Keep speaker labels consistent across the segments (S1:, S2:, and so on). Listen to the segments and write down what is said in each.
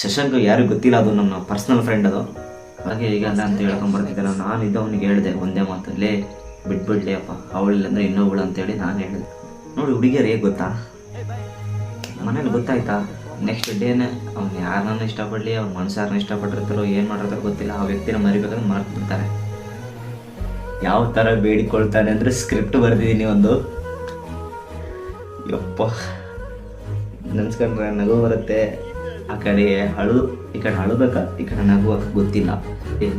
S1: ಶಶಾಂಕ್ ಯಾರಿಗೂ ಗೊತ್ತಿಲ್ಲ, ಅದು ನನ್ನ ಪರ್ಸ್ನಲ್ ಫ್ರೆಂಡ್ ಅದು. ಹಾಗೆ ಈಗ ಅಲ್ಲ ಅಂತ ಹೇಳ್ಕೊಂಬರ್ತಿದ್ದಲ್ಲ ನಾನು ಇದು ಅವನಿಗೆ ಹೇಳಿದೆ, ಒಂದೇ ಮಾತು, ಲೇ, ಬಿಟ್ಬಿಡ್ಲಿ ಅಪ್ಪ ಅವಳಿಲ್ಲ ಅಂದ್ರೆ ಇನ್ನೊಬ್ಳು ಅಂತೇಳಿ ನಾನು ಹೇಳಿದೆ. ನೋಡಿ, ಹುಡುಗಿಯರು ಹೇಗೆ ಗೊತ್ತಾ? ಮನೇಲಿ ಗೊತ್ತಾಯ್ತಾ? ನೆಕ್ಸ್ಟ್ ಡೇನೆ ಅವ್ನು ಯಾರನ್ನ ಇಷ್ಟಪಡಲಿ, ಅವ್ನ ಮನ್ಸಾರನ್ನ ಇಷ್ಟಪಟ್ಟಿರ್ತಾರೋ, ಏನು ಮಾಡಿರ್ತಾರೋ ಗೊತ್ತಿಲ್ಲ. ಆ ವ್ಯಕ್ತಿನ ಮರಿಬೇಕಾದ್ರೆ ಬಿಡ್ತಾರೆ ಯಾವ ಥರ ಬೇಡಿಕೊಳ್ತಾನೆ ಅಂದರೆ ಸ್ಕ್ರಿಪ್ಟ್ ಬರೆದಿದ್ದೀನಿ ಒಂದು. ಯಪ್ಪ. ನೆನ್ಸ್ಕೊಂಡ್ರೆ ನಗು ಬರುತ್ತೆ. ಆ ಕಡೆ ಹಳು, ಈ ಕಡೆ ಅಳಬೇಕಾ ಈ ಕಡೆ ನಗುವ ಗೊತ್ತಿಲ್ಲ.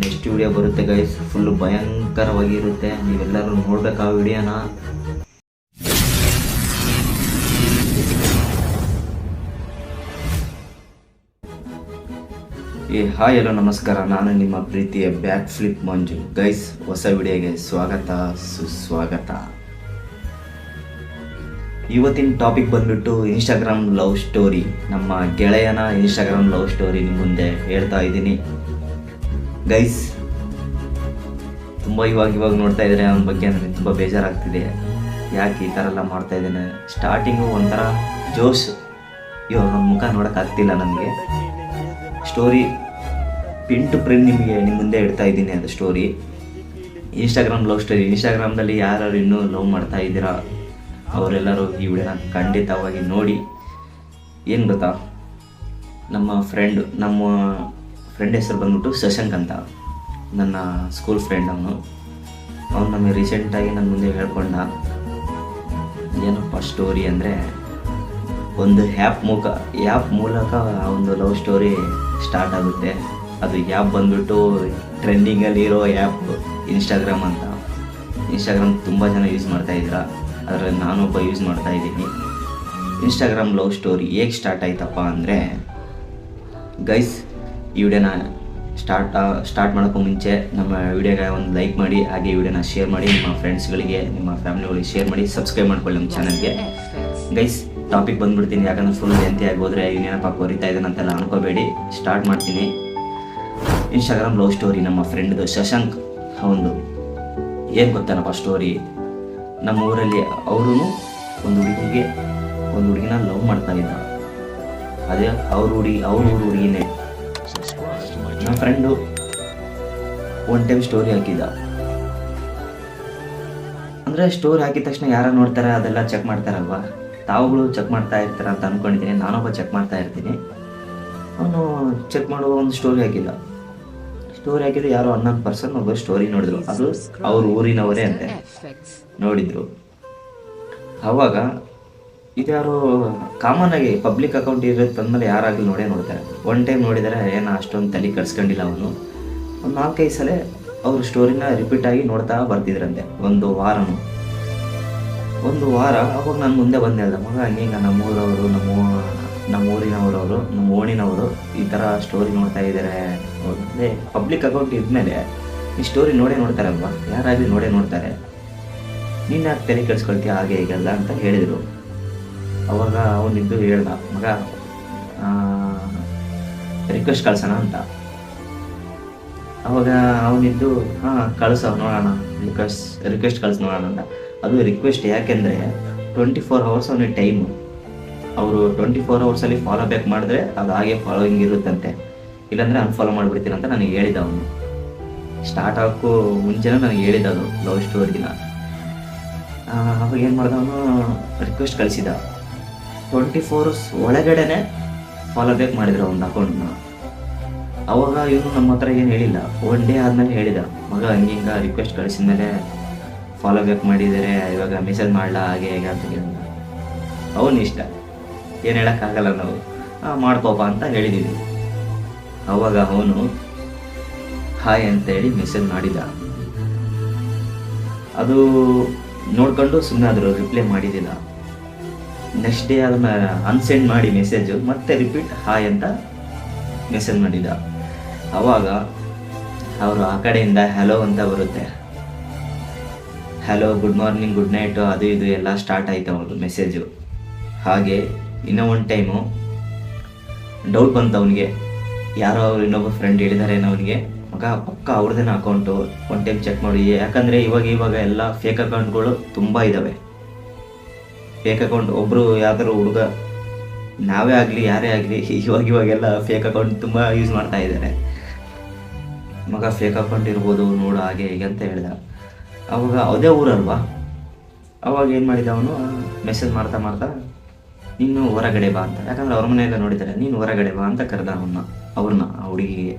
S1: ನೆಕ್ಸ್ಟ್ ವಿಡಿಯೋ ಬರುತ್ತೆ ಗೈಸ್ ಫುಲ್ಲು ಭಯಂಕರವಾಗಿರುತ್ತೆ. ನೀವೆಲ್ಲರೂ ನೋಡ್ಬೇಕು ಆ ವಿಡಿಯೋನ ಏ ಹಾಯ್ ಎಲ್ಲೋ ನಮಸ್ಕಾರ. ನಾನು ನಿಮ್ಮ ಪ್ರೀತಿಯ ಬ್ಯಾಕ್ ಫ್ಲಿಪ್ ಮಂಜು. ಗೈಸ್ ಹೊಸ ವಿಡಿಯೋಗೆ ಸ್ವಾಗತ, ಸುಸ್ವಾಗತ. ಇವತ್ತಿನ ಟಾಪಿಕ್ ಬಂದ್ಬಿಟ್ಟು ಇನ್ಸ್ಟಾಗ್ರಾಮ್ ಲವ್ ಸ್ಟೋರಿ ನಮ್ಮ ಗೆಳೆಯನ ಇನ್ಸ್ಟಾಗ್ರಾಮ್ ಲವ್ ಸ್ಟೋರಿ ನಿಮ್ಮ ಮುಂದೆ ಹೇಳ್ತಾ ಇದ್ದೀನಿ. ಗೈಸ್ ತುಂಬ ಇವಾಗ ಇವಾಗ ನೋಡ್ತಾ ಇದ್ದಾರೆ ಅವನ ಬಗ್ಗೆ ನನಗೆ ತುಂಬ ಬೇಜಾರಾಗ್ತಿದೆ. ಯಾಕೆ ಈ ಥರ ಎಲ್ಲ ಮಾಡ್ತಾ ಇದ್ದೇನೆ? ಸ್ಟಾರ್ಟಿಂಗು ಒಂಥರ ಜೋಶ್ ಇವಾಗ ನಮ್ಮ ಮುಖ ನೋಡೋಕ್ಕಾಗ್ತಿಲ್ಲ ನನಗೆ. ಸ್ಟೋರಿ ಪಿನ್ ಟು ಪ್ರಿನ್ ನಿಮಗೆ ನಿಮ್ಮ ಮುಂದೆ ಇಡ್ತಾ ಇದ್ದೀನಿ ಅದು ಸ್ಟೋರಿ ಇನ್ಸ್ಟಾಗ್ರಾಮ್ ಲವ್ ಸ್ಟೋರಿ ಇನ್ಸ್ಟಾಗ್ರಾಮ್ದಲ್ಲಿ ಯಾರು ಇನ್ನೂ ಲವ್ ಮಾಡ್ತಾ ಇದ್ದೀರಾ? ಅವರೆಲ್ಲರೂ ಈ ವಿಡಿಯೋನ ಖಂಡಿತವಾಗಿ ನೋಡಿ. ಏನು ಗೊತ್ತಾ? ನಮ್ಮ ಫ್ರೆಂಡ್ ನಮ್ಮ ಫ್ರೆಂಡ್ ಹೆಸರು ಬಂದ್ಬಿಟ್ಟು ಶಶಾಂಕ್ ಅಂತ. ನನ್ನ ಸ್ಕೂಲ್ ಫ್ರೆಂಡ್ ಅವನು. ಅವನು ನಮಗೆ ರೀಸೆಂಟಾಗಿ ನನ್ನ ಮುಂದೆ ಹೇಳ್ಕೊಂಡ, ಏನಪ್ಪ ಸ್ಟೋರಿ ಅಂದರೆ, ಒಂದು ಆ್ಯಪ್ ಮೂಲಕ ಆ್ಯಪ್ ಮೂಲಕ ಒಂದು ಲವ್ ಸ್ಟೋರಿ ಸ್ಟಾರ್ಟ್ ಆಗುತ್ತೆ. ಅದು ಆ್ಯಪ್ ಬಂದ್ಬಿಟ್ಟು ಟ್ರೆಂಡಿಂಗಲ್ಲಿರೋ ಆ್ಯಪ್ ಇನ್ಸ್ಟಾಗ್ರಾಮ್ ಅಂತ. ಇನ್ಸ್ಟಾಗ್ರಾಮ್ ತುಂಬ ಜನ ಯೂಸ್ ಮಾಡ್ತಾ ಇದ್ದೀರಾ ಅದರಲ್ಲಿ ನಾನೊಬ್ಬ ಯೂಸ್ ಮಾಡ್ತಾ ಇದ್ದೀನಿ. ಇನ್ಸ್ಟಾಗ್ರಾಮ್ ಲವ್ ಸ್ಟೋರಿ ಹೇಗೆ ಸ್ಟಾರ್ಟ್ ಆಯ್ತಪ್ಪ ಅಂದರೆ ಗೈಸ್ ಈ ವಿಡಿಯೋನ ಸ್ಟಾರ್ಟ್ ಸ್ಟಾರ್ಟ್ ಮಾಡೋಕ್ಕೂ ಮುಂಚೆ ನಮ್ಮ ವಿಡಿಯೋಗೆ ಒಂದು ಲೈಕ್ ಮಾಡಿ ಹಾಗೆ ಈ ವಿಡಿಯೋನ ಶೇರ್ ಮಾಡಿ ನಿಮ್ಮ ಫ್ರೆಂಡ್ಸ್ಗಳಿಗೆ ನಿಮ್ಮ ಫ್ಯಾಮಿಲಿಗಳಿಗೆ ಶೇರ್ ಮಾಡಿ ಸಬ್ಸ್ಕ್ರೈಬ್ ಮಾಡ್ಕೊಳ್ಳಿ ನಮ್ಮ ಚಾನಲ್ಗೆ ಗೈಸ್ ಟಾಪಿಕ್ ಬಂದ್ಬಿಡ್ತೀನಿ ಯಾಕಂದ್ರೆ ಫುಲ್ ಜಯಂತಿ ಆಗೋದ್ರೆ ಇವನೇನಪ್ಪ ಕೊರಿತಾ ಇದ್ದಾನೆ ಅಂತೆಲ್ಲ ಅನ್ಕೋಬೇಡಿ. ಸ್ಟಾರ್ಟ್ ಮಾಡ್ತೀನಿ. ಇನ್ಸ್ಟಾಗ್ರಾಮ್ ಲವ್ ಸ್ಟೋರಿ ನಮ್ಮ ಫ್ರೆಂಡ್ದು ಶಶಾಂಕ್ ಅವನು ಏನು ಗೊತ್ತಾನಪ್ಪ ಸ್ಟೋರಿ ನಮ್ಮ ಊರಲ್ಲಿ ಅವರು ಒಂದು ಹುಡುಗಿಗೆ, ಒಂದು ಹುಡುಗಿನ ಲವ್ ಮಾಡ್ತಾ ಇದ್ದ. ಅದೇ ಅವ್ರ ಹುಡುಗಿ, ಅವ್ರ ಊರು ಹುಡುಗಿನೇ. ನಮ್ಮ ಫ್ರೆಂಡು ಒನ್ ಟೈಮ್ ಸ್ಟೋರಿ ಹಾಕಿದ್ದ. ಅಂದರೆ ಸ್ಟೋರಿ ಹಾಕಿದ ತಕ್ಷಣ ಯಾರು ನೋಡ್ತಾರೆ, ಅದೆಲ್ಲ ಚೆಕ್ ಮಾಡ್ತಾರಲ್ವಾ? ತಾವುಗಳು ಚೆಕ್ ಮಾಡ್ತಾ ಇರ್ತಾರೆ ಅಂತ ಅಂದ್ಕೊಂಡಿದ್ದೀನಿ ನಾನೊಬ್ಬ ಚೆಕ್ ಮಾಡ್ತಾ ಇರ್ತೀನಿ. ಅವನು ಚೆಕ್ ಮಾಡುವ ಒಂದು ಸ್ಟೋರಿ ಹಾಕಿಲ್ಲ ಸ್ಟೋರಿ ಹಾಕಿದ್ರೆ ಯಾರೋ ಹನ್ನೊಂದು ಪರ್ಸನ್ ಒಬ್ಬ ಸ್ಟೋರಿ ನೋಡಿದ್ರು. ಅದು ಅವ್ರ ಊರಿನವರೇ ಅಂತೆ. ನೋಡಿದ್ರು. ಅವಾಗ ಇದ್ಯಾರು ಕಾಮನ್ ಆಗಿ ಪಬ್ಲಿಕ್ ಅಕೌಂಟ್ ಇರುತ್ತಂದ್ಮೇಲೆ ಯಾರಾಗಲಿ ನೋಡೇ ನೋಡ್ತಾರೆ. ಒನ್ ಟೈಮ್ ನೋಡಿದರೆ, ಏನೋ ಅಷ್ಟೊಂದು ತಲೆ ಕಟ್ಸ್ಕೊಂಡಿಲ್ಲ ಅವನು. ಒಂದು ನಾಲ್ಕೈದು ಸಲ ಅವ್ರ ಸ್ಟೋರಿನ ರಿಪೀಟ್ ಆಗಿ ನೋಡ್ತಾ ಬರ್ತಿದ್ರಂತೆ. ಒಂದು ವಾರನು. ಒಂದು ವಾರ, ಅವಾಗ ನಾನು ಮುಂದೆ ಬಂದೆ ಅಲ್ಲ ಮಗ ಹಂಗೀಗ ನಮ್ಮೂರವರು ನಮ್ಮ ನಮ್ಮ ಊರಿನವರವರು, ನಮ್ಮ ಓಣಿನವರು ಈ ಥರ ಸ್ಟೋರಿ ನೋಡ್ತಾ ಇದ್ದಾರೆ ಅಂದರೆ ಪಬ್ಲಿಕ್ ಅಕೌಂಟ್ ಇದ್ಮೇಲೆ ಈ ಸ್ಟೋರಿ ನೋಡೇ ನೋಡ್ತಾರಲ್ವಾ? ಯಾರಾಗಲಿ ನೋಡೇ ನೋಡ್ತಾರೆ. ನೀನು ಯಾಕೆ ತಲೆ ಕೆಡಿಸ್ಕೊಳ್ತೀಯ ಹಾಗೆ ಹೀಗೆಲ್ಲ ಅಂತ ಹೇಳಿದರು. ಅವಾಗ ಅವನಿದ್ದು ಹೇಳ್ದ, ಮಗ ರಿಕ್ವೆಸ್ಟ್ ಕಳ್ಸೋಣ ಅಂತ. ಅವಾಗ ಅವನಿದ್ದು ಹಾಂ, ಕಳ್ಸೋ, ನೋಡೋಣ ರಿಕ್ವೆಸ್ಟ್ ರಿಕ್ವೆಸ್ಟ್ ಕಳ್ಸಿ, ನೋಡೋಣ ಅಂತ. ಅದು ರಿಕ್ವೆಸ್ಟ್ ಯಾಕೆಂದರೆ ಟ್ವೆಂಟಿ ಫೋರ್ ಅವರ್ಸ್ ಅವನಿಗೆ ಟೈಮು ಅವರು ಟ್ವೆಂಟಿ ಫೋರ್ ಅವರ್ಸಲ್ಲಿ ಫಾಲೋ ಬ್ಯಾಕ್ ಮಾಡಿದ್ರೆ ಅದು ಹಾಗೆ ಫಾಲೋಯಿಂಗ್ ಇರುತ್ತಂತೆ. ಇಲ್ಲಾಂದರೆ ಅನ್ಫಾಲೋ ಮಾಡಿಬಿಡ್ತೀನಿ ಅಂತ ನನಗೆ ಹೇಳಿದ ಅವನು. ಸ್ಟಾರ್ಟ್ ಆಗೋ ಮುಂಚೆನೇ ನನಗೆ ಹೇಳಿದ ಅದು ಲವ್ ಸ್ಟೋರಿನ ಅವಾಗ ಏನು ಮಾಡ್ದ ಅವನು ರಿಕ್ವೆಸ್ಟ್ ಕಳಿಸಿದ. ಟ್ವೆಂಟಿ ಫೋರ್ಸ್ ಒಳಗಡೆನೆ ಫಾಲೋ ಬ್ಯಾಕ್ ಮಾಡಿದ್ರು ಅವನ ಅಕೌಂಟ್ನ ಅವಾಗ ಇವನು ನಮ್ಮ ಹತ್ರ ಏನು ಹೇಳಿಲ್ಲ. ಒನ್ ಡೇ ಆದಮೇಲೆ ಹೇಳಿದ. ಮಗ, ಹಿಂಗೆ ರಿಕ್ವೆಸ್ಟ್ ಕಳಿಸಿದ ಮೇಲೆ ಫಾಲೋ ಬ್ಯಾಕ್ ಮಾಡಿದರೆ ಇವಾಗ ಮೆಸೇಜ್ ಮಾಡಲ, ಹಾಗೆ ಹೇಗೆ ಅಂತ ಹೇಳಿದ. ಅವನು ಇಷ್ಟ ಏನು ಹೇಳೋಕ್ಕಾಗಲ್ಲ ನಾವು. ಮಾಡ್ಕೋಪ ಅಂತ ಹೇಳಿದ್ದೀವಿ ಅವಾಗ ಅವನು, ಹಾಯ್ ಅಂತ ಹೇಳಿ ಮೆಸೇಜ್ ಮಾಡಿದ. ಅದು ನೋಡ್ಕೊಂಡು ಸುಮ್ಮನೆ ರಿಪ್ಲೈ ಮಾಡಿದ್ದಿಲ್ಲ ನೆಕ್ಸ್ಟ್ ಡೇ ಅದನ್ನ ಅನ್ಸೆಂಡ್ ಮಾಡಿ ಮೆಸೇಜು ಮತ್ತೆ ರಿಪೀಟ್ ಹಾಯ್ ಅಂತ ಮೆಸೇಜ್ ಮಾಡಿದ. ಅವಾಗ ಅವರು ಆ ಕಡೆಯಿಂದ ಹಲೋ ಅಂತ ಬರುತ್ತೆ. Hello good morning good night ಅದು ಇದು ಎಲ್ಲ ಸ್ಟಾರ್ಟ್ ಆಯ್ತು ಅವ್ರದ್ದು ಮೆಸೇಜು ಹಾಗೆ ಇನ್ನೂ ಒಂದು ಟೈಮು ಡೌಟ್ ಬಂತು ಅವನಿಗೆ. ಯಾರೋ ಇನ್ನೊಬ್ಬ ಫ್ರೆಂಡ್ ಹೇಳಿದ್ದಾರೆ ಅವನಿಗೆ, ಮಗ, ಪಕ್ಕ ಅವ್ರದ್ದೇನ ಅಕೌಂಟು ಒನ್ ಟೈಮ್ ಚೆಕ್ ಮಾಡಿ. ಯಾಕಂದರೆ ಇವಾಗ ಇವಾಗ ಎಲ್ಲ ಫೇಕ್ ಅಕೌಂಟ್ಗಳು ತುಂಬ ಇದ್ದಾವೆ ಫೇಕ್ ಅಕೌಂಟ್ ಒಬ್ಬರು ಯಾವ್ದಾದ್ರು ಹುಡುಗ, ನಾವೇ ಆಗಲಿ, ಯಾರೇ ಆಗಲಿ, ಇವಾಗ ಇವಾಗೆಲ್ಲ ಫೇಕ್ ಅಕೌಂಟ್ ತುಂಬ ಯೂಸ್ ಮಾಡ್ತಾ ಇದ್ದಾರೆ. ಮಗ ಫೇಕ್ ಅಕೌಂಟ್ ಇರ್ಬೋದು, ನೋಡು ಹಾಗೆ ಹೀಗೆ ಅಂತ ಹೇಳ್ದ. ಅವಾಗ ಅದೇ ಊರಲ್ವಾ? ಅವಾಗ ಏನು ಮಾಡಿದ ಅವನು? ಮೆಸೇಜ್ ಮಾಡ್ತಾ ಮಾಡ್ತಾ, ನೀನು ಹೊರಗಡೆ ಬಾ ಅಂತ. ಯಾಕಂದ್ರೆ ಅವ್ರ ಮನೆಯಲ್ಲ ನೋಡಿದ್ದಾರೆ, ನೀನು ಹೊರಗಡೆ ಬಾ ಅಂತ ಕರೆದ ಅವನ್ನ. ಅವ್ರನ್ನ ಆ ಹುಡುಗಿಗೆ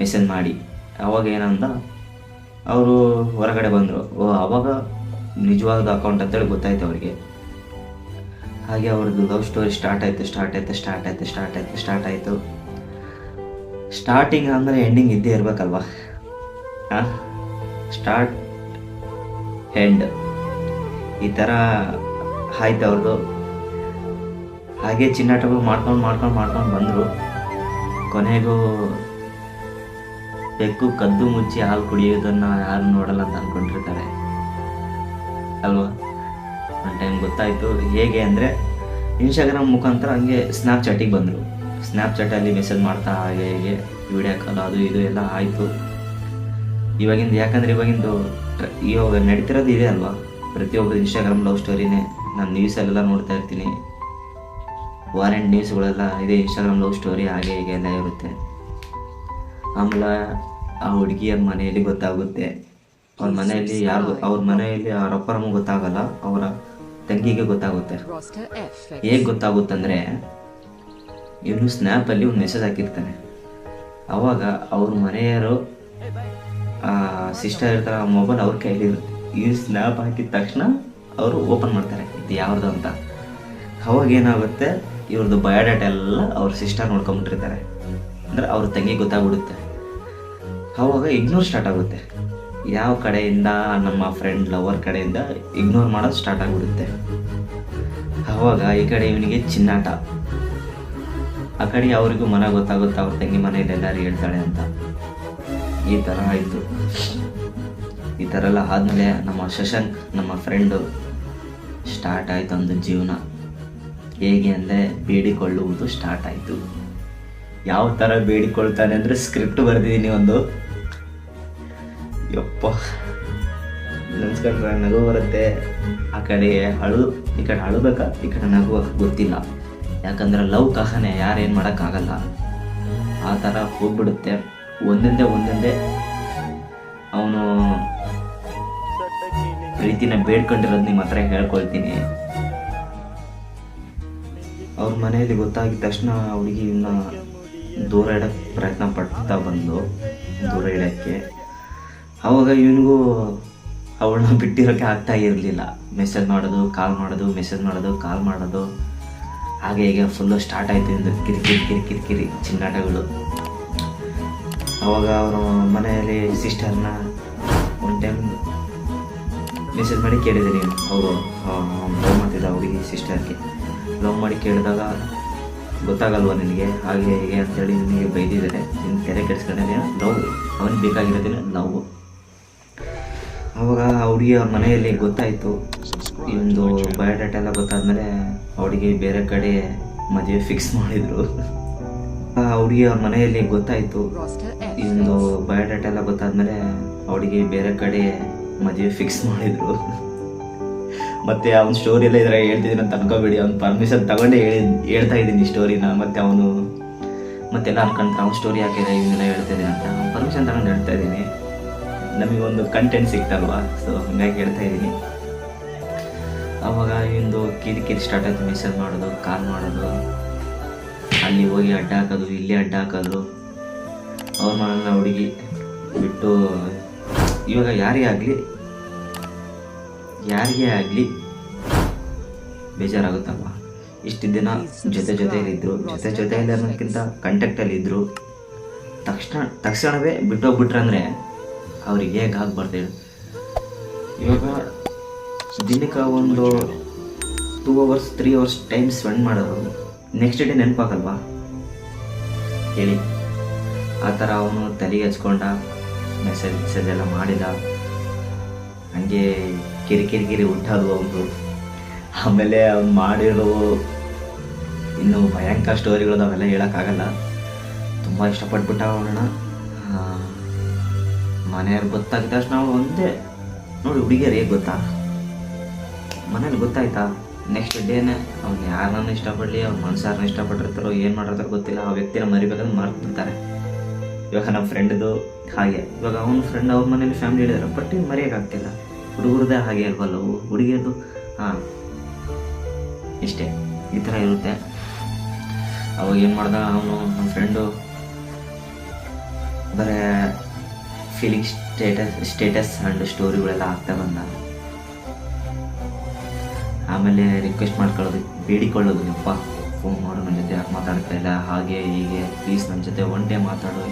S1: ಮೆಸೇಜ್ ಮಾಡಿ. ಅವಾಗ ಏನಂದ, ಅವರು ಹೊರಗಡೆ ಬಂದರು. ಓ, ಅವಾಗ ನಿಜವಾದ ಅಕೌಂಟ್ ಅಂತೇಳಿ ಗೊತ್ತಾಯ್ತು ಅವರಿಗೆ. ಹಾಗೆ ಅವ್ರದ್ದು ಲವ್ ಸ್ಟೋರಿ ಸ್ಟಾರ್ಟ್ ಆಯಿತು ಸ್ಟಾರ್ಟ್ ಆಯಿತು ಸ್ಟಾರ್ಟ್ ಆಯಿತು ಸ್ಟಾರ್ಟ್ ಆಯಿತು ಸ್ಟಾರ್ಟ್ ಆಯಿತು. ಸ್ಟಾರ್ಟಿಂಗ್ ಅಂದರೆ ಎಂಡಿಂಗ್ ಇದ್ದೇ ಇರಬೇಕಲ್ವ? ಹಾಂ ಸ್ಟಾರ್ಟ್ ಎಂಡ್ ಈ ಥರ ಆಯ್ತು ಅವ್ರದ್ದು ಹಾಗೆ ಚಿನ್ನಾಟಗಳು ಮಾಡ್ಕೊಂಡು ಮಾಡ್ಕೊಂಡು ಮಾಡ್ಕೊಂಡು ಬಂದರು. ಕೊನೆಗೂ ಬೆಕ್ಕು ಕದ್ದು ಮುಚ್ಚಿ ಹಾಲು ಕುಡಿಯೋದನ್ನು ಯಾರು ನೋಡಲ್ಲ ಅಂತ ಅಂದ್ಕೊಂಡಿರ್ತಾರೆ ಅಲ್ವಾ? ಒಂದು ಟೈಮ್ ಗೊತ್ತಾಯಿತು. ಹೇಗೆ ಅಂದರೆ ಇನ್ಸ್ಟಾಗ್ರಾಮ್ ಮುಖಾಂತರ ಹಂಗೆ ಸ್ನ್ಯಾಪ್ಚಾಟಿಗೆ ಬಂದರು. ಸ್ನ್ಯಾಪ್ಚಾಟಲ್ಲಿ ಮೆಸೇಜ್ ಮಾಡ್ತಾ ಹಾಗೆ, ಹೀಗೆ ವಿಡಿಯೋ ಕಾಲ್ ಅದು ಇದು ಎಲ್ಲ ಆಯಿತು. ಇವಾಗಿಂದು ಯಾಕಂದರೆ ಇವಾಗಿಂದು ಇವಾಗ ನಡೀತಿರೋದು ಇದೆ ಅಲ್ವಾ? ಪ್ರತಿಯೊಬ್ಬರು ಇನ್ಸ್ಟಾಗ್ರಾಮ್ ಲವ್ ಸ್ಟೋರಿನೇ ನಾನು ನ್ಯೂಸಲ್ಲೆಲ್ಲ ನೋಡ್ತಾ ಇರ್ತೀನಿ. ವಾರೆಂಟ್ ನ್ಯೂಸ್ಗಳೆಲ್ಲ ಇದೆ ಇನ್ಸ್ಟಾಗ್ರಾಮ್ ಲವ್ ಸ್ಟೋರಿ ಹಾಗೆ ಹೀಗೆ ಎಲ್ಲ ಇರುತ್ತೆ. ಆಮೇಲೆ ಆ ಹುಡುಗಿಯ ಮನೆಯಲ್ಲಿ ಗೊತ್ತಾಗುತ್ತೆ. ಅವ್ರ ಮನೆಯಲ್ಲಿ ಯಾರು ಅವ್ರ ಮನೆಯಲ್ಲಿ ಅವ್ರ ಅಪ್ಪ ನಮಗೆ ಗೊತ್ತಾಗಲ್ಲ, ಅವರ ತಂಗಿಗೆ ಗೊತ್ತಾಗುತ್ತೆ. ಹೇಗೆ ಗೊತ್ತಾಗುತ್ತಂದರೆ, ಇವನು ಸ್ನ್ಯಾಪಲ್ಲಿ ಒಂದು ಮೆಸೇಜ್ ಹಾಕಿರ್ತಾನೆ. ಅವಾಗ ಅವ್ರ ಮನೆಯವರು ಸಿಸ್ಟರ್ ಇರ್ತಾರೆ, ಆ ಮೊಬೈಲ್ ಅವ್ರ ಕೈಯಲ್ಲಿ ಇರುತ್ತೆ. ಈ ಸ್ನ್ಯಾಪ್ ಹಾಕಿದ ತಕ್ಷಣ ಅವರು ಓಪನ್ ಮಾಡ್ತಾರೆ, ಇದು ಯಾವ್ದು ಅಂತ. ಅವಾಗ ಏನಾಗುತ್ತೆ ಇವ್ರದ್ದು ಬಯೋಡಾಟ ಎಲ್ಲ ಅವ್ರ ಸಿಸ್ಟರ್ ನೋಡ್ಕೊಂಬಿಟ್ಟಿರ್ತಾರೆ. ಅಂದರೆ ಅವ್ರ ತಂಗಿ ಗೊತ್ತಾಗ್ಬಿಡುತ್ತೆ. ಅವಾಗ ಇಗ್ನೋರ್ ಸ್ಟಾರ್ಟ್ ಆಗುತ್ತೆ. ಯಾವ ಕಡೆಯಿಂದ ನಮ್ಮ ಫ್ರೆಂಡ್ ಲವರ್ ಕಡೆಯಿಂದ ಇಗ್ನೋರ್ ಮಾಡೋದು ಸ್ಟಾರ್ಟ್ ಆಗಿಬಿಡುತ್ತೆ. ಅವಾಗ ಈ ಕಡೆ ಇವನಿಗೆ ಚಿನ್ನಾಟ. ಆ ಕಡೆ ಅವರಿಗೂ ಮನ ಗೊತ್ತಾಗುತ್ತೆ, ಅವ್ರ ತಂಗಿ ಮನೇಲಿ ಎಲ್ಲರೂ ಹೇಳ್ತಾಳೆ ಅಂತ. ಈ ಥರ ಆಯಿತು. ಈ ಥರ ಎಲ್ಲ ಆದಮೇಲೆ ನಮ್ಮ ಶಶಾಂಕ್, ನಮ್ಮ ಫ್ರೆಂಡು ಸ್ಟಾರ್ಟ್ ಆಯಿತು ಒಂದು ಜೀವನ. ಹೇಗೆ ಅಂದರೆ ಬೇಡಿಕೊಳ್ಳುವುದು ಸ್ಟಾರ್ಟ್ ಆಯಿತು. ಯಾವ ಥರ ಬೇಡಿಕೊಳ್ತಾನೆ ಅಂದರೆ ಸ್ಕ್ರಿಪ್ಟ್ ಬರೆದಿದ್ದೀನಿ ಒಂದು. ಯಪ್ಪ. ನೆನ್ಸ್ಕೊಂಡ್ರೆ ನಗು ಬರುತ್ತೆ. ಆ ಕಡೆ ಅಳು, ಈ ಕಡೆ ಅಳಬೇಕಾ? ಈ ಕಡೆ ನಗು ಗೊತ್ತಿಲ್ಲ. ಯಾಕಂದ್ರೆ ಲವ್ ಕಹನೆ, ಯಾರೇನು ಮಾಡೋಕ್ಕಾಗಲ್ಲ. ಆ ಥರ ಹೋಗ್ಬಿಡುತ್ತೆ. ಒಂದೊಂದೇ ಒಂದೊಂದೇ ಅವನು ಪ್ರೀತಿನ ಬೇಡ್ಕೊಂಡಿರೋದು ನಿಮ್ಮ ಹತ್ರ ಹೇಳ್ಕೊಳ್ತೀನಿ. ಅವ್ರ ಮನೆಯಲ್ಲಿ ಗೊತ್ತಾಗಿದ ತಕ್ಷಣ ಹುಡುಗಿನ ದೂರ ಇಡೋಕ್ಕೆ ಪ್ರಯತ್ನ ಪಡ್ತಾ ಬಂದು, ದೂರ ಇಡೋಕ್ಕೆ. ಆವಾಗ ಇವನಿಗೂ ಅವಳನ್ನ ಬಿಟ್ಟಿರೋಕ್ಕೆ ಆಗ್ತಾ ಇರಲಿಲ್ಲ. ಮೆಸೇಜ್ ಮಾಡೋದು ಕಾಲ್ ಮಾಡೋದು ಮೆಸೇಜ್ ಮಾಡೋದು ಕಾಲ್ ಮಾಡೋದು. ಹಾಗೆ ಹೀಗೆ ಫುಲ್ಲು ಸ್ಟಾರ್ಟ್ ಆಯಿತು ಎಂದು ಕಿರಿಕಿರಿ ಕಿರಿಕಿರಿ ಕಿರಿ ಚಿನ್ನಾಟಗಳು ಅವಾಗ ಅವರ ಮನೆಯಲ್ಲಿ ಸಿಸ್ಟರ್ನ ಒಂದು ಟೈಮ್ ಮೆಸೇಜ್ ಮಾಡಿ ಕೇಳಿದ್ದೀನಿ. ಅವರು ಲವ್ ಮಾಡ್ತಿದ್ದ ಹುಡುಗಿ ಸಿಸ್ಟರ್ಗೆ ಲವ್ ಮಾಡಿ ಕೇಳಿದಾಗ ಗೊತ್ತಾಗಲ್ವಾ ನಿನಗೆ? ಹಾಗೆ ಹೇಗೆ ಅಂತೇಳಿ ನಿನಗೆ ಬೈದಿದ್ದಾರೆ ನಿನ್ನ ತೆರೆ ಕೆಡಿಸ್ಕೊಂಡೇ ಲವ್ ಅವನಿಗೆ ಬೇಕಾಗಿರೋದೇನೆ ಲವ್ ಅವಾಗ ಅವ್ರಿಗೆ ಮನೆಯಲ್ಲಿ ಗೊತ್ತಾಯಿತು. ಇವಂದು ಬಯೋಡಾಟ ಎಲ್ಲ ಗೊತ್ತಾದ್ಮೇಲೆ ಅವಳಿಗೆ ಬೇರೆ ಕಡೆ ಮದುವೆ ಫಿಕ್ಸ್ ಮಾಡಿದರು. ಅವ್ರಿಗೆ ಮನೆಯಲ್ಲಿ ಗೊತ್ತಾಯಿತು. ಇವಂದು ಬಯೋಡಾಟ ಎಲ್ಲ ಗೊತ್ತಾದ್ಮೇಲೆ ಅವಳಿಗೆ ಬೇರೆ ಕಡೆ ಮದುವೆ ಫಿಕ್ಸ್ ಮಾಡಿದ್ರು. ಮತ್ತೆ ಅವ್ನ ಸ್ಟೋರಿ ಎಲ್ಲ ಇದ್ರೆ ಹೇಳ್ತಿದ್ದೀನಿ ಅಂತ ಅನ್ಕೋಬೇಡಿ. ಅವ್ನು ಪರ್ಮಿಷನ್ ತಗೊಂಡೇ ಹೇಳಿ, ಹೇಳ್ತಾ ಇದ್ದೀನಿ ಸ್ಟೋರಿನ ಮತ್ತೆ ಅವನು ಮತ್ತೆಲ್ಲ ಅನ್ಕೊಂತ ಅವ್ನು ಸ್ಟೋರಿ ಹಾಕಿದ್ರೆ ಇವನ್ನೆಲ್ಲ ಹೇಳ್ತಿದ್ದೀನಿ ಅಂತ. ಪರ್ಮಿಷನ್ ತಗೊಂಡು ಹೇಳ್ತಾ ಇದ್ದೀನಿ. ನಮಗೊಂದು ಕಂಟೆಂಟ್ ಸಿಕ್ತಲ್ವಾ? ಸೊ ಹಂಗಾಗಿ ಹೇಳ್ತಾ ಇದ್ದೀನಿ. ಅವಾಗ ಇಂದು ಕಿರಿಕಿರಿ ಸ್ಟಾರ್ಟ್ ಆಯಿತು. ಮೆಸೇಜ್ ಮಾಡೋದು ಕಾಲ್ ಮಾಡೋದು. ಅಲ್ಲಿ ಹೋಗಿ ಅಡ್ಡ ಹಾಕೋದು, ಇಲ್ಲಿ ಅಡ್ಡ ಹಾಕೋದು. ಅವ್ರ ಮನೆಯ ಹುಡುಗಿ ಬಿಟ್ಟು, ಇವಾಗ ಯಾರಿಗೆ ಆಗಲಿ ಯಾರಿಗೇ ಆಗಲಿ ಬೇಜಾರಾಗುತ್ತಲ್ವ? ಇಷ್ಟು ದಿನ ಜೊತೆ ಜೊತೆಯಲ್ಲಿದ್ದರು ಜೊತೆ ಜೊತೆಯಲ್ಲಿ ಅನ್ನೋದಕ್ಕಿಂತ ಕಂಟ್ಯಾಕ್ಟಲ್ಲಿದ್ದರು ತಕ್ಷಣ, ತಕ್ಷಣವೇ ಬಿಟ್ಟೋಗ್ಬಿಟ್ರಂದ್ರೆ ಅವ್ರಿಗೆ ಹೇಗೆ ಆಗ್ಬಾರ್ದು ಇವಾಗ ದಿನಕ್ಕೆ ಒಂದು two hours three hours time spend ಮಾಡೋರು ನೆಕ್ಸ್ಟ್ ಡೇ ನೆನಪಾಗಲ್ವಾ? ಹೇಳಿ. ಆ ಥರ ಅವನು ತಲೆಗೆ ಹಚ್ಕೊಂಡ ಮೆಸೇಜ್ ಮೆಸೇಜ್ ಎಲ್ಲ ಮಾಡಿದ. ಹಂಗೆ ಕಿರಿಕಿರಿ ಕಿರಿ ಹುಟ್ಟೋದು ಅವನು ಆಮೇಲೆ ಅವ್ನು ಮಾಡಿರೋ ಇನ್ನು ಭಯಂಕರ ಸ್ಟೋರಿಗಳು ಅವೆಲ್ಲ ಹೇಳೋಕ್ಕಾಗಲ್ಲ. ತುಂಬ ಇಷ್ಟಪಟ್ಬಿಟ್ಟ ಅವನ ಮನೆಯವ್ರು ಗೊತ್ತಾಗಿದ ತಕ್ಷಣ ಅವ್ರು ಒಂದೇ ನೋಡಿ ಹುಡುಗಿಯರು ಹೇಗೆ ಗೊತ್ತಾ? ಮನೇಲಿ ಗೊತ್ತಾಯ್ತಾ? ನೆಕ್ಸ್ಟ್ ಡೇನೇ ಅವ್ನು ಯಾರನ್ನ ಇಷ್ಟಪಡಲಿ, ಅವ್ನ ಮನ್ಸಾರನ್ನ ಇಷ್ಟಪಟ್ಟಿರ್ತಾರೋ, ಏನು ಮಾಡಿರ್ತಾರೋ ಗೊತ್ತಿಲ್ಲ. ಆ ವ್ಯಕ್ತಿನ ಮರಿಬೇಕಂದ್ರೆ ಮರ್ತು ಬಿಡ್ತಾರೆ ಇವಾಗ ನಮ್ಮ ಫ್ರೆಂಡ್ದು ಹಾಗೆ. ಇವಾಗ ಅವ್ನ ಫ್ರೆಂಡ್ ಅವ್ರ ಮನೇಲಿ ಫ್ಯಾಮಿಲಿ ಹೇಳಿದಾರೆ ಬಟ್ ಏನು ಮರೆಯೋಕ್ಕಾಗ್ತಿಲ್ಲ. ಹುಡುಗರದೇ ಹಾಗೆ ಇರಬಲ್ಲವು ಹುಡುಗಿಯದು ಹಾಂ. ಇಷ್ಟೇ. ಈ ಥರ ಇರುತ್ತೆ. ಅವಾಗ ಏನು ಮಾಡ್ದ? ಅವನು ನಮ್ಮ ಫ್ರೆಂಡು ಬರೇ ಫೀಲಿಂಗ್ ಸ್ಟೇಟಸ್ ಸ್ಟೇಟಸ್ ಆ್ಯಂಡ್ ಸ್ಟೋರಿಗಳೆಲ್ಲ ಆಗ್ತಾ ಬಂದ. ಆಮೇಲೆ ರಿಕ್ವೆಸ್ಟ್ ಮಾಡ್ಕೊಳ್ಳೋದು, ಬೇಡಿಕೊಳ್ಳೋದು, ಯಪ್ಪ ಫೋನ್ ಮಾಡು ನನ್ನ ಜೊತೆ ಮಾತಾಡ್ತಾ ಇಲ್ಲ? ಹಾಗೆ ಹೀಗೆ ಪ್ಲೀಸ್ ನನ್ನ ಜೊತೆ ಒನ್ ಡೇ ಮಾತಾಡು.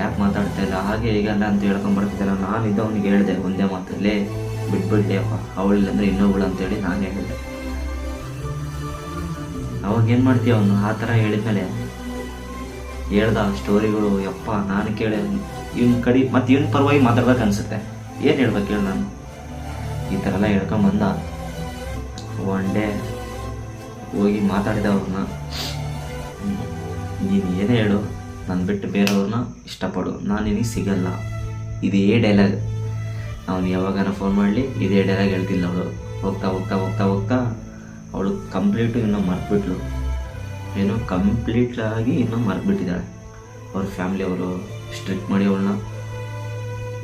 S1: ಯಾಕೆ ಮಾತಾಡ್ತಾ ಇಲ್ಲ? ಹಾಗೆ ಹೀಗೆ ಅಲ್ಲ ಅಂತ ಹೇಳ್ಕೊಂಬರ್ತಿದ್ದಲ್ಲ ನಾನು ಇದು ಅವ್ನಿಗೆ ಹೇಳಿದೆ, ಒಂದೇ ಮಾತಲ್ಲೇ ಬಿಟ್ಬಿಟ್ಟೆ, ಅಪ್ಪ. ಅವಳಿಲ್ಲ ಅಂದರೆ ಇನ್ನೊಬ್ಳು ಅಂತೇಳಿ ನಾನು ಹೇಳಿದೆ. ಅವಾಗ ಏನು ಮಾಡ್ತೀಯ ಅವನು? ಆ ಥರ ಹೇಳಿದ್ಮೇಲೆ ಹೇಳ್ದ ಸ್ಟೋರಿಗಳು, ಯಪ್ಪ, ನಾನು ಕೇಳಿ, ಇವ್ನ ಕಡೆ ಮತ್ತು ಇವ್ನ ಪರವಾಗಿ ಮಾತಾಡ್ಬೇಕು ಅನಿಸುತ್ತೆ. ಏನು ಹೇಳ್ಬೇಕು ಹೇಳಿ ನಾನು? ಈ ಥರ ಎಲ್ಲ ಹೇಳ್ಕೊಂಬಂದ ಒನ್ ಡೇ ಹೋಗಿ ಮಾತಾಡಿದೆ ಅವ್ರನ್ನ. ನೀನು ಏನೇ ಹೇಳು. ನಾನು ಬಿಟ್ಟು ಬೇರೆಯವ್ರನ್ನ ಇಷ್ಟಪಡು. ನಾನು ನಿನಗೆ ಸಿಗಲ್ಲ. ಇದೇ ಡೈಲಾಗ್ ಅವನು ಯಾವಾಗಾನ ಫೋನ್ ಮಾಡಲಿ, ಇದೇ ಡೈಲಾಗ್ ಹೇಳ್ತಿಲ್ಲ ಅವಳು ಹೋಗ್ತಾ ಹೋಗ್ತಾ ಹೋಗ್ತಾ ಹೋಗ್ತಾ ಅವಳು ಕಂಪ್ಲೀಟು ಇನ್ನೂ ಮರ್ತ್ಬಿಟ್ಲು. ಏನೋ ಕಂಪ್ಲೀಟಾಗಿ ಇನ್ನೂ ಮರ್ತ್ಬಿಟ್ಟಿದ್ದಾಳೆ. ಅವ್ರ ಫ್ಯಾಮಿಲಿ ಅವರು ಸ್ಟ್ರಿಕ್ಟ್ ಮಾಡಿ ಅವಳನ್ನ.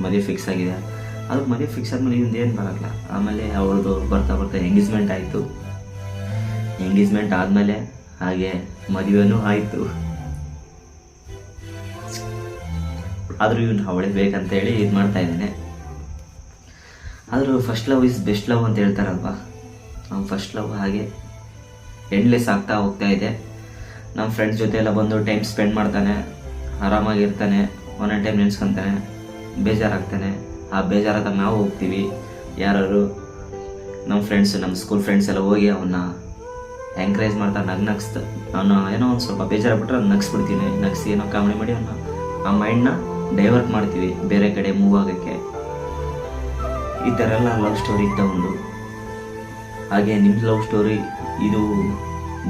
S1: ಮದುವೆ ಫಿಕ್ಸ್ ಆಗಿದೆ. ಅದು ಮದುವೆ ಫಿಕ್ಸ್ ಆದ್ಮೇಲೆ ಇನ್ನು ಏನು ಬರಲ್ಲ. ಆಮೇಲೆ ಅವಳದು ಬರ್ತಾ ಬರ್ತಾ ಎಂಗೇಜ್ಮೆಂಟ್ ಆಯಿತು. ಎಂಗೇಜ್ಮೆಂಟ್ ಆದಮೇಲೆ ಹಾಗೆ ಮದುವೆನೂ ಆಯಿತು. ಆದರೂ ಇವ್ನು ಅವಳೇ ಬೇಕಂತೇಳಿ ಇದು ಮಾಡ್ತಾ ಇದ್ದಾನೆ. ಆದರೂ first love is best love ಅಂತ ಹೇಳ್ತಾರಲ್ವಾ? ನಮ್ಮ ಫಸ್ಟ್ ಲವ್ ಹಾಗೆ ಎಂಡ್ಲೆಸ್ ಆಗ್ತಾ ಹೋಗ್ತಾ ಇದೆ. ನಮ್ಮ ಫ್ರೆಂಡ್ಸ್ ಜೊತೆ ಎಲ್ಲ ಬಂದು ಟೈಮ್ ಸ್ಪೆಂಡ್ ಮಾಡ್ತಾನೆ, ಆರಾಮಾಗಿರ್ತಾನೆ ಒಂದೊಂದು ಟೈಮ್ ನೆನ್ಸ್ಕೊತಾನೆ ಬೇಜಾರಾಗ್ತಾನೆ. ಆ ಬೇಜಾರಾದಾಗ ನಾವು ಹೋಗ್ತೀವಿ. ಯಾರು ನಮ್ಮ ಫ್ರೆಂಡ್ಸ್ ನಮ್ಮ ಸ್ಕೂಲ್ ಫ್ರೆಂಡ್ಸ್ ಎಲ್ಲ ಹೋಗಿ ಅವನ್ನ ಎಂಕರೇಜ್ ಮಾಡ್ತಾ ನಗ್ ನಗ್ಸ್ತ ನಾನು ಏನೋ ಒಂದು ಸ್ವಲ್ಪ ಬೇಜಾರಾಗ್ಬಿಟ್ರೆ ಅವ್ನ ನಗ್ಸ್ಬಿಡ್ತೀನಿ. ನಗ್ಸಿ ಏನೋ ಕಾಮಿಡಿ ಮಾಡಿ ಅವನ್ನ ಆ ಮೈಂಡ್ನ ಡೈವರ್ಟ್ ಮಾಡ್ತೀವಿ, ಬೇರೆ ಕಡೆ ಮೂವ್ ಆಗೋಕ್ಕೆ. ಈ ಥರ ಎಲ್ಲ ಲವ್ ಸ್ಟೋರಿ ಇದ್ದ ಒಂದು. ಹಾಗೆ ನಿಮ್ಮ ಲವ್ ಸ್ಟೋರಿ ಇದು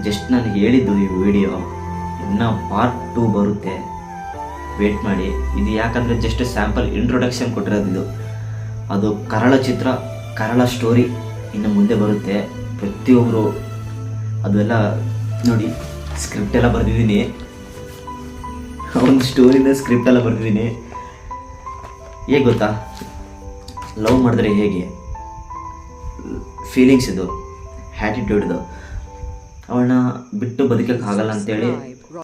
S1: ಜಸ್ಟ್ ನನಗೆ ಹೇಳಿದ್ದು ಈ ವಿಡಿಯೋ ಇನ್ನು ಪಾರ್ಟ್ ಟೂ ಬರುತ್ತೆ. ವೇಟ್ ಮಾಡಿ. ಇದು ಯಾಕಂದರೆ ಜಸ್ಟ್ ಸ್ಯಾಂಪಲ್ ಇಂಟ್ರೊಡಕ್ಷನ್ ಕೊಟ್ಟಿರೋದು ಇದು. ಅದು ಕರಳ ಚಿತ್ರ, ಕರಳ ಸ್ಟೋರಿ ಇನ್ನು ಮುಂದೆ ಬರುತ್ತೆ. ಪ್ರತಿಯೊಬ್ಬರು ಅದೆಲ್ಲ ನೋಡಿ ಸ್ಕ್ರಿಪ್ಟ್ ಎಲ್ಲ ಬರೆದಿದ್ದೀನಿ. ಒಂದು ಸ್ಟೋರಿನ ಸ್ಕ್ರಿಪ್ಟ್ ಎಲ್ಲ ಬರ್ತಿದ್ದೀನಿ ಹೇಗೆ ಗೊತ್ತಾ? ಲವ್ ಮಾಡಿದ್ರೆ ಹೇಗೆ? ಫೀಲಿಂಗ್ಸ್ ಇದು ಹ್ಯಾಟಿಟ್ಯೂಡ್ದು ಅವಳನ್ನ ಬಿಟ್ಟು ಬದುಕಕ್ಕಾಗಲ್ಲ ಅಂತೇಳಿ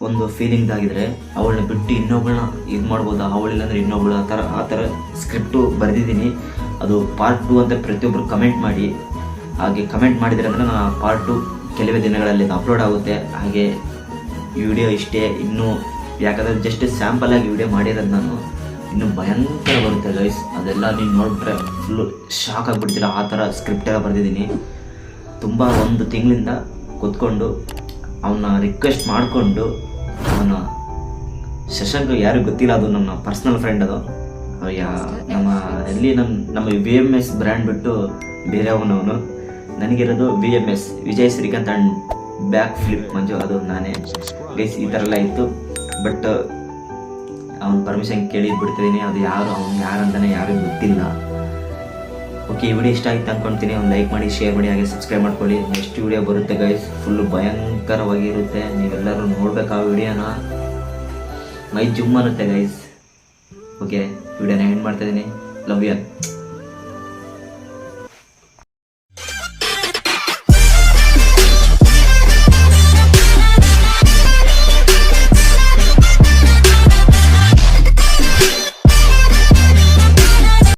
S1: ಒಂದು ಫೀಲಿಂಗ್ ಆಗಿದ್ರೆ ಅವಳನ್ನ ಬಿಟ್ಟು ಇನ್ನೊಬ್ಬಳನ್ನ ಇದು ಮಾಡ್ಬೋದಾ? ಅವಳಿಲ್ಲಂದ್ರೆ ಇನ್ನೊಬ್ಳು ಆ ಥರ ಆ ಥರ ಸ್ಕ್ರಿಪ್ಟು ಬರೆದಿದ್ದೀನಿ. ಅದು ಪಾರ್ಟ್ ಟು ಅಂತ ಪ್ರತಿಯೊಬ್ಬರು ಕಮೆಂಟ್ ಮಾಡಿ, ಹಾಗೆ ಕಮೆಂಟ್ ಮಾಡಿದ್ರೆ ಅಂದರೆ ನಾನು ಪಾರ್ಟ್ ಟು ಕೆಲವೇ ದಿನಗಳಲ್ಲಿ ಅಪ್ಲೋಡ್ ಆಗುತ್ತೆ. ಹಾಗೆ ಈ ವಿಡಿಯೋ ಇಷ್ಟೇ, ಇನ್ನೂ ಯಾಕಂದರೆ ಜಸ್ಟ್ ಸ್ಯಾಂಪಲ್ ಆಗಿ ವಿಡಿಯೋ ಮಾಡಿರೋದು ನಾನು. ಇನ್ನು ಭಯಂಕರ ಬರುತ್ತೆ ಗೈಸ್ ಅದೆಲ್ಲ ನೀನು ನೋಡಿಬಿಟ್ರೆ ಫುಲ್ಲು ಶಾಕ್ ಆಗಿಬಿಡ್ತೀರ. ಆ ಥರ ಸ್ಕ್ರಿಪ್ಟ್ ಎಲ್ಲ ಬರೆದಿದ್ದೀನಿ. ತುಂಬ ಒಂದು ತಿಂಗಳಿಂದ ಕೂತ್ಕೊಂಡು ಅವನ್ನ ರಿಕ್ವೆಸ್ಟ್ ಮಾಡಿಕೊಂಡು ಅವನ ಶಶಾಂಕ್ ಯಾರಿಗೂ ಗೊತ್ತಿಲ್ಲ, ಅದು ನನ್ನ ಪರ್ಸ್ನಲ್ ಫ್ರೆಂಡ್ ಅದು. ನಮ್ಮ ಎಲ್ಲಿ ನಮ್ಮ ನಮ್ಮ ವಿ ಎಂ ಎಸ್ ಬ್ರ್ಯಾಂಡ್ ಬಿಟ್ಟು ಬೇರೆ ಅವನವನು. ನನಗಿರೋದು V M S Vijay Srikanth and back flip Manju, ಅದು ನಾನೇ. ಗೈಸ್ ಈ ಥರ ಎಲ್ಲ ಇತ್ತು. ಬಟ್ ಅವನ ಪರ್ಮಿಷನ್ ಕೇಳಿ ಬಿಡ್ತಿದ್ದೀನಿ ಅದು ಯಾರು, ಅವ್ನು ಯಾರಂತಾನೆ ಯಾರಿಗೂ ಗೊತ್ತಿಲ್ಲ. ಓಕೆ ಈ ವಿಡಿಯೋ ಇಷ್ಟ ಆಯ್ತು ಅಂದ್ಕೊಂತೀನಿ ಒಂದು ಲೈಕ್ ಮಾಡಿ ಶೇರ್ ಮಾಡಿ, ಹಾಗೆ ಸಬ್ಸ್ಕ್ರೈಬ್ ಮಾಡ್ಕೊಳ್ಳಿ. ನೆಕ್ಸ್ಟ್ ವಿಡಿಯೋ ಬರುತ್ತೆ ಗೈಸ್ ಫುಲ್ ಭಯಂಕರವಾಗಿರುತ್ತೆ ನೀವೆಲ್ಲರೂ ನೋಡ್ಬೇಕು ಆ ವಿಡಿಯೋನ ಮೈ ಜುಮ್ ಅನ್ನುತ್ತೆ ಗೈಸ್ ಓಕೆ ವಿಡಿಯೋನ ಎಂಡ್ ಮಾಡ್ತಾ ಇದ್ದೀನಿ ಲವ್ ಯು